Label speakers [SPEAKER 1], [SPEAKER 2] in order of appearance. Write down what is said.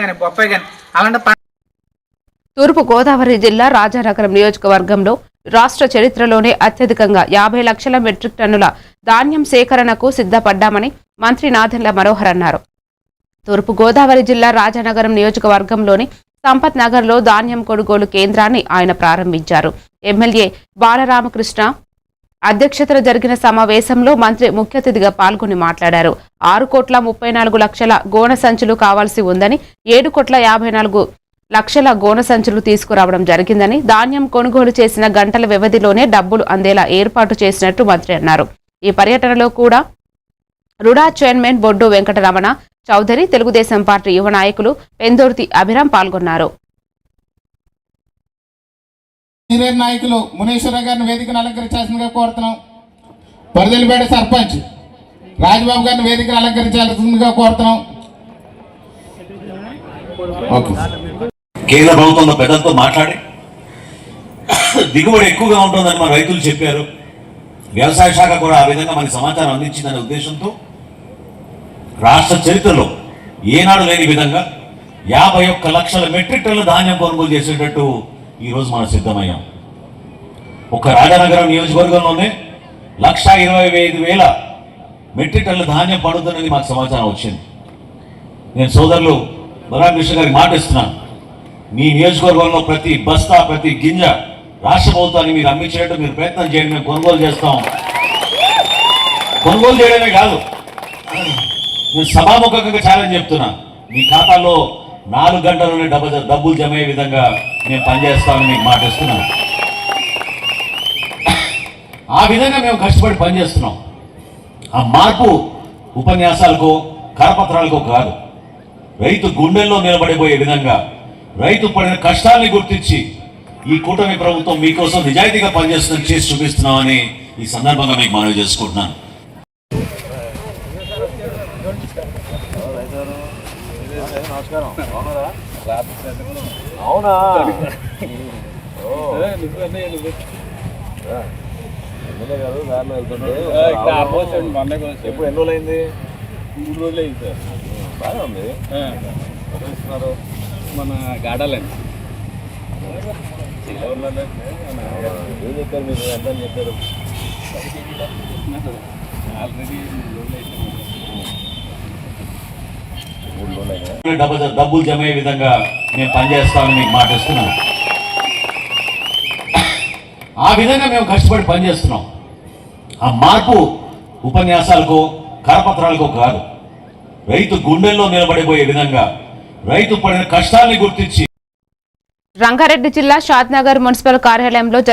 [SPEAKER 1] కానీ బొప్పాయి కానీ అలాంటి
[SPEAKER 2] తూర్పు గోదావరి జిల్లా రాజానగరం నియోజకవర్గంలో రాష్ట్ర చరిత్రలోనే అత్యధికంగా యాభై లక్షల మెట్రిక్ టన్నుల ధాన్యం సేకరణకు సిద్ధపడ్డామని మంత్రి నాదెండ్ల మనోహర్ అన్నారు. తూర్పు గోదావరి జిల్లా రాజానగరం నియోజకవర్గంలోని సంపత్ నగర్లో ధాన్యం కొనుగోలు కేంద్రాన్ని ఆయన ప్రారంభించారు. ఎమ్మెల్యే బాలరామకృష్ణ అధ్యక్షతన జరిగిన సమావేశంలో మంత్రి ముఖ్య అతిథిగా పాల్గొని మాట్లాడారు. ఆరు కోట్ల ముప్పై నాలుగు లక్షల గోణ సంచులు కావాల్సి ఉందని ఏడు కోట్ల యాభై నాలుగు లక్షల గోన సంచులు తీసుకురావడం జరిగిందని ధాన్యం కొనుగోలు చేసిన గంటల వ్యవధిలోనే డబ్బులు అందేలా ఏర్పాటు చేసినట్టు మంత్రి అన్నారు. ఈ పర్యటనలో కూడా RUDA chairman Boddu Venkataramana Chowdary Telugu Desam party యువ నాయకులు పెందోర్తి అభిరామ్ పాల్గొన్నారు.
[SPEAKER 3] సీనియర్ నాయకులు మునేశ్వర గారిని వేదికను అలంకరించాల్సిందిగా కోరుతున్నాం. పరిదలిపేట సర్పంచ్ రాజబాబు గారిని వేదికను అలంకరించాల్సిందిగా కోరుతున్నాం.
[SPEAKER 4] కేంద్ర ప్రభుత్వంలో పెద్దలతో మాట్లాడి దిగుబడి ఎక్కువగా ఉంటుందని మన రైతులు చెప్పారు. వ్యవసాయ శాఖ కూడా ఆ విధంగా మనకి సమాచారం అందించిందనే ఉద్దేశంతో రాష్ట్ర చరిత్రలో ఏనాడు లేని విధంగా యాభై ఒక్క లక్షల మెట్రిక్ టన్నుల ధాన్యం కొనుగోలు చేసేటట్టు ఈరోజు మనం సిద్ధమయ్యాం. ఒక రాజానగరం నియోజకవర్గంలోనే లక్ష ఇరవై ఐదు వేల మెట్రిక్ టన్నుల ధాన్యం పడుతుందని మాకు సమాచారం వచ్చింది. నేను సోదరులు బలరామకృష్ణ గారికి మాట ఇస్తున్నాను. మీ నియోజకవర్గంలో ప్రతి బస్తా ప్రతి గింజ రాష్ట్ర ప్రభుత్వాన్ని మీరు అమ్మించేటట్టు మీరు ప్రయత్నం చేయండి మేము కొనుగోలు చేస్తాం. కొనుగోలు చేయడమే కాదు నేను సభాముఖంగా ఛాలెంజ్ చెప్తున్నా. మీ ఖాతాలో నాలుగు గంటల్లోనే డబ్బు డబ్బులు జమ అయ్యే విధంగా మేము పనిచేస్తామని మీకు మాట ఇస్తున్నాను ఆ విధంగా మేము కష్టపడి పనిచేస్తున్నాం. ఆ మార్పు ఉపన్యాసాలకు కరపత్రాలకు కాదు. రైతు గుండెల్లో నిలబడిపోయే విధంగా రైతు పడిన కష్టాన్ని గుర్తించి ఈ కూటమి ప్రభుత్వం మీకోసం నిజాయితీగా పనిచేస్తుందని చేసి చూపిస్తున్నామని ఈ సందర్భంగా మీకు మనవి చేసుకుంటున్నాను.
[SPEAKER 5] ఎప్పుడు ఎన్ని రోజులు అయింది మూడు రోజులు అయింది సార్. బాగా ఉంది. ఇస్తున్నారు? మన గాడాలండి. ఏం చెప్పారు మీరు? ఎంత చెప్పారు? ఆల్రెడీ మూడు రోజులు అయితే
[SPEAKER 4] డబ్బు డబ్బులు జమ అయ్యే విధంగా మేము పనిచేస్తామని మీకు మాట ఆ విధంగా మేము కష్టపడి పనిచేస్తున్నాం. ఆ మార్పు ఉపన్యాసాలకు కరపత్రాలకు కాదు. రైతు గుండెల్లో నిలబడిపోయే విధంగా రైతు పడిన కష్టాన్ని గుర్తించి
[SPEAKER 2] రంగారెడ్డి జిల్లా షాద్నగర్ మున్సిపల్ కార్యాలయంలో